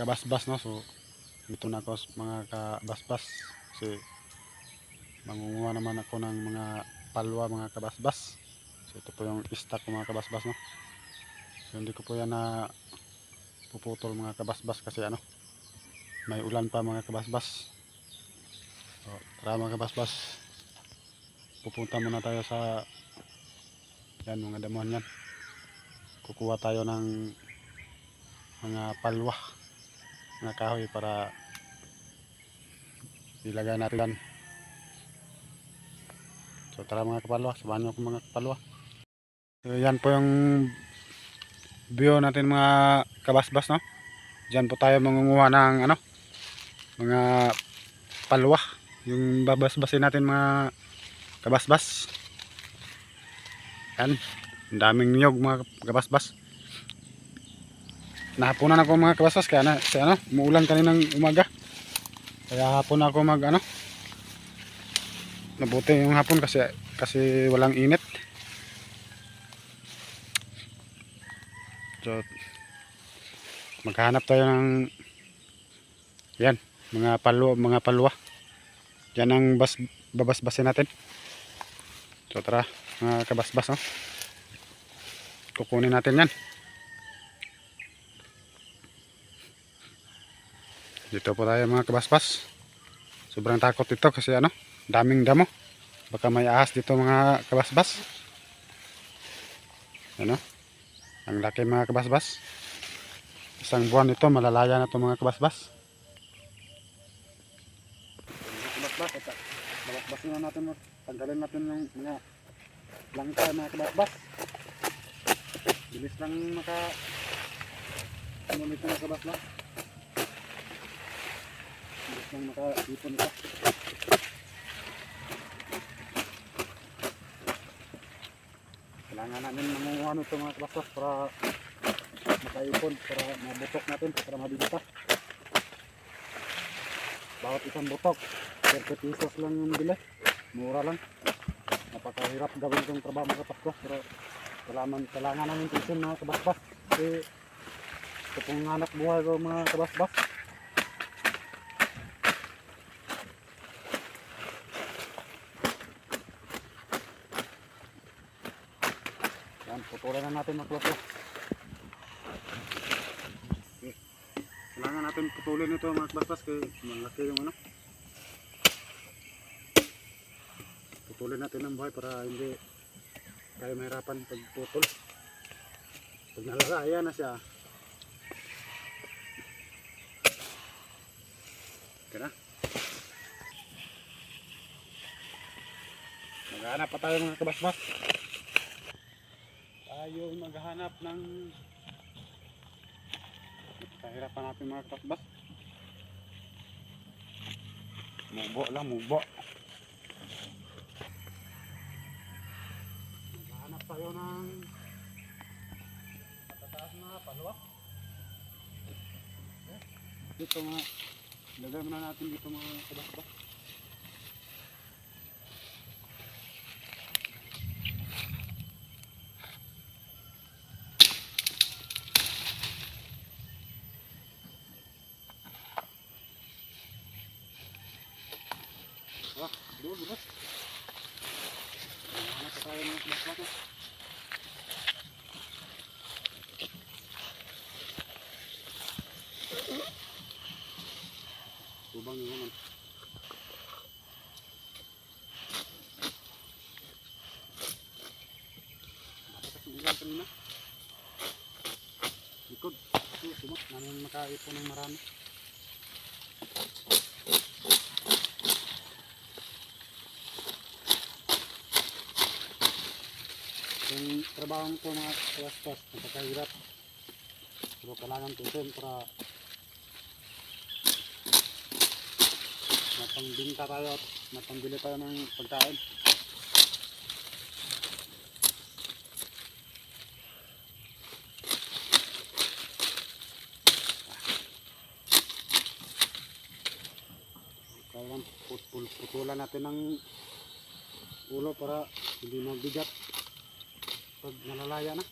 kabasbas no? So dito na ako mga kabasbas. Kasi mangunguha naman ako ng mga palwa mga kabasbas. So ito po yung stock ko mga kabasbas no? So hindi ko po yan na puputol mga kabasbas kasi ano may ulan pa mga kabasbas. So, tara mga kabasbas. Pupunta muna tayo sa yan mga damuhan yan. Kukuha tayo ng mga palwa mga kahoy para ilagay natin yan. So tara mga kapalwa, samahan niyo ako mga kapalwa. So yan po yung view natin mga kabasbas no. Diyan po tayo mangunguha ng ano mga palwa. Yung babasbasin natin mga kabasbas. Yan. Ang daming niyog mga kabasbas. Nahapunan ako mga kabasbas kaya na, si, ano, umuulan kaninang umaga. Kaya hapon ako mag ano. Nabuti yung hapon kasi kasi walang init. So maghanap tayo ng yan, mga palwa, mga palwa. Yan ang bas, babasbasin natin. So tara, mga kabasbas no. Kukunin natin yan. Dito po tayo mga kabasbas. Sobrang takot ito kasi ano, daming damo. Baka may ahas dito mga kabasbas. Ano? Ang laki mga kabasbas. Isang buwan ito, malalaya na ito mga kabasbas. Kabasbas. Kabasbas na natin, tanggalin natin yung mga langka mga kabasbas. Bilis lang maka ano nito mga kabasbas. Lang makaipon ito. Kailangan namin mangunguha nito mga kabasbas para makaipon, para mabutok natin, para mabibita. Bawat isang butok, 30 pesos lang yung bili. Mura lang. Napakahirap gawin itong trabaho mga kabasbas, pero kailangan, kailangan namin tisin mga kabasbas. Kasi ito pong anak buhay ko mga kabasbas. Putulan na natin mga. Okay. Kailangan natin putulin ito mga basbas kaya malaki yung ano. Putulin natin ang buhay para hindi tayo mahirapan pagputol. Pag nalaga, ayan na siya. Okay na. Maghanap pa tayo mga kabasbas tayo maghanap ng kahirapan natin mga kasbas mubo lang mubo. Maghanap tayo ng matataas na palwa. Okay. dito mga lagay muna natin dito mga kabasbas Hanap pa tayo ng mas bata. Tubang yung naman. Bakit ang ilan kanina? Likod. Namin makaipon ng marami. Yung trabaho ko mga kalaspas napakahirap. Pero kailangan tutin para mapangbinta tayo at mapangbili tayo ng pagkain. Kailangan put put- putulan natin ng ulo para hindi mabigat pag nalalaya na.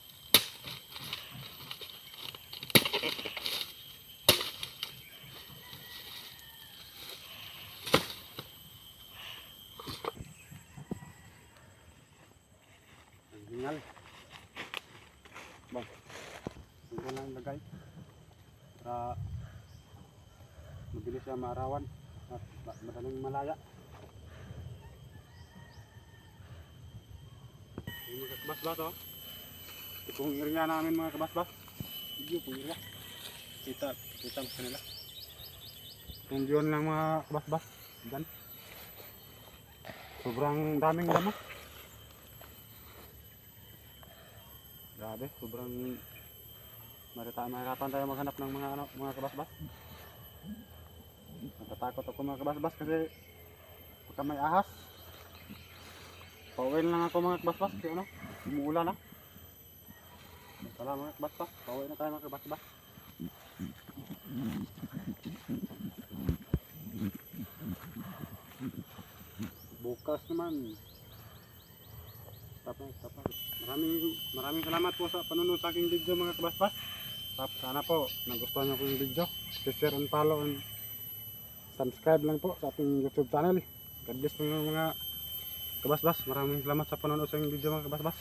Hingal bang hindi lang lagay. Para mabilis siya maarawan at madaling malaya. Yung mga kabasbas oh. Ito pong area namin mga kabasbas. Video pong area. Kita, kita mo sa nila. Yung yun lang mga kabasbas. Diyan. Sobrang daming lamok. Grabe, sobrang marita mahirapan tayo maghanap ng mga ano, mga kabasbas. Natatakot ako mga kabasbas kasi baka may ahas. Pauwi na lang ako mga kabasbas kasi ano, umuulan na. Tara mga kabasbas, pauwi na tayo mga kabasbas. Bukas naman. Tapos, tapos. Maraming, maraming salamat po sa panunod sa aking video mga kabasbas. Tap, sana po nagustuhan niyo po yung video. Share and follow and subscribe lang po sa ating YouTube channel. God bless po mga kabasbas. Maraming salamat sa panonood sa aking video mga kabasbas.